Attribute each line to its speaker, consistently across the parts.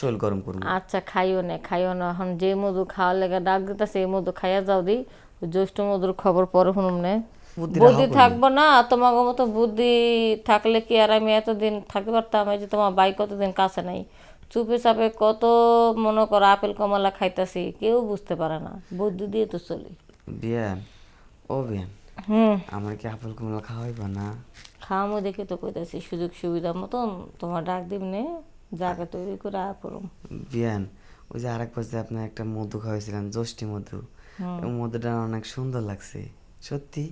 Speaker 1: শরীর গরম করব।
Speaker 2: আচ্ছা খাইও না খাইও না। এখন যে মধু খাওয়ার লেগে ডাক দিতেছে এই মধু খাইয়া যাও দি। জ্যৈষ্ঠ মধুর খবর পরে শুনুম নে। বুদ্ধি থাকব না তোমার মতো বুদ্ধি থাকলে কি আর আমি এতদিন থাকতে পারতাম? এই যে তোমার বাই কতদিন কাছে নাই? চুপে চাপে কত মনে করো আপেল কমলা খাইতাছি কেউ বুঝতে পারে না। বুদ্ধি দিয়ে তো চলি।
Speaker 1: বিয়ান ও বিয়ান
Speaker 2: হুম।
Speaker 1: আমার কি আপেল কমলা খাওয়াইবা না?
Speaker 2: খাওয়ামো দেখে তো কইতাছি সুযোগ সুবিধা মতন তোমার ডাক দিমনে জায়গা তৈরি করে আ করুম
Speaker 1: বিয়ান ওই যে আরেকবার যে আপনার একটা মধু খাওয়াইছিলেন জ্যৈষ্ঠী মধু। ওই মধুটা অনেক সুন্দর লাগছে। সত্যি?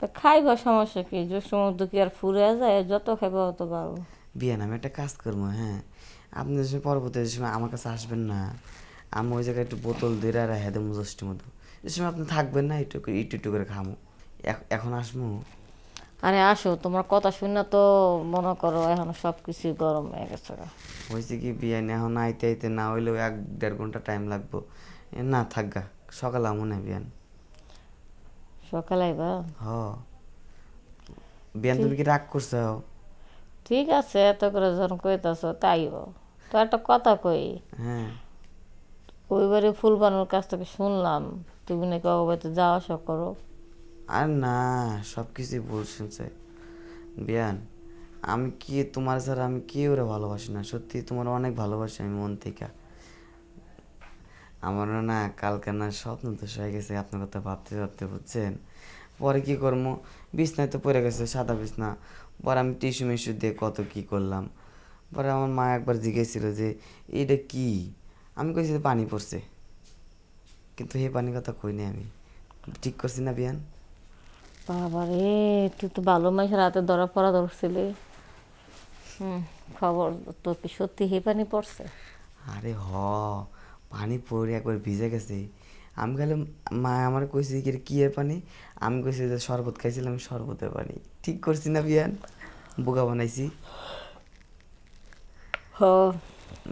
Speaker 2: তা খাইবা সমস্যা কি? জ্যৈষ্ঠ মধ্যে কি আর ফুরে যায়? যত খাইবা অত পারো
Speaker 1: বিয়ান আমি একটা কাজ করব হ্যাঁ? আপনি যে সময় পরবর্তী যে সময় আমার কাছে আসবেন না আমি ওই জায়গায় একটু বোতল দিয়ে আর হেদে জ্যৈষ্ঠী মধু। যে সময় আপনি থাকবেন না একটু একটু একটু করে খামো। এখন আসব?
Speaker 2: আরে আসো তোমার কথা শুনে তো মনে করো এখন সব কিছু গরম হয়ে গেছে
Speaker 1: হয়েছে কি বিয়ান? এখন আইতে আইতে না হইলেও এক দেড় ঘণ্টা টাইম লাগবো। না থাকগা সকালে আমো না বিয়ান।
Speaker 2: সকালে আইবা
Speaker 1: হ। বিয়ান তুমি কি রাগ করছ?
Speaker 2: ঠিক আছে এত করে যখন কইতাছ তাইও তো একটা কথা কই
Speaker 1: হ্যাঁ।
Speaker 2: ওইবারে ফুলবানুর কাছ থেকে শুনলাম তুমি নাকি অগবাইতে যাওয়া আসা করো।
Speaker 1: আর না সব কিছুই ভুল শুনছে বিয়ান, আমি কি তোমার ছাড়া আমি কেউ রে ভালোবাসি না? সত্যি তোমার অনেক ভালোবাসি আমি মন থেকে। আমার না কালকে না স্বপ্ন তো হয়ে গেছে, আপনার কথা ভাবতে ভাবতে, বুঝছেন? পরে কি করব? বিছনায় তো পড়ে গেছে, সাদা বিছনা। পরে আমি টিস্যু মিস্যু দিয়ে কত কি করলাম। পরে আমার মা একবার জিজ্ঞেসছিল যে এটা কি? আমি কইছি পানি পড়ছে। কিন্তু এই পানির কথা কইনি আমি। ঠিক করছি না বিয়ান?
Speaker 2: বাবা রে তুই তো ভালো মাসের রাতে ধরা পড়া ধরছিলি। হুম খবর তো কি সত্যি হে পানি পড়ছে?
Speaker 1: আরে হ পানি পড়ে একবার ভিজে গেছে। আমি খালি মা আমার কইছে কি কি এর পানি? আমি কইছি যে শরবত খাইছিলাম শরবতের পানি। ঠিক করছি না বিয়ান বোকা বানাইছি।
Speaker 2: হ।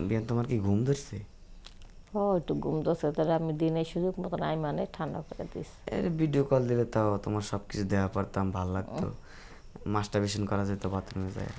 Speaker 1: বিয়ান তোমার কি ঘুম ধরছে?
Speaker 2: ও একটু ঘুম দোষে তাহলে আমি দিনে সুযোগ মতন আই মানে ঠান্ডা করে দিস
Speaker 1: এর ভিডিও কল দিলে তাও তোমার সব কিছু দেওয়া পারতাম ভালো লাগতো। মাস্টারবেশন করা যেত বাথরুমে যায়।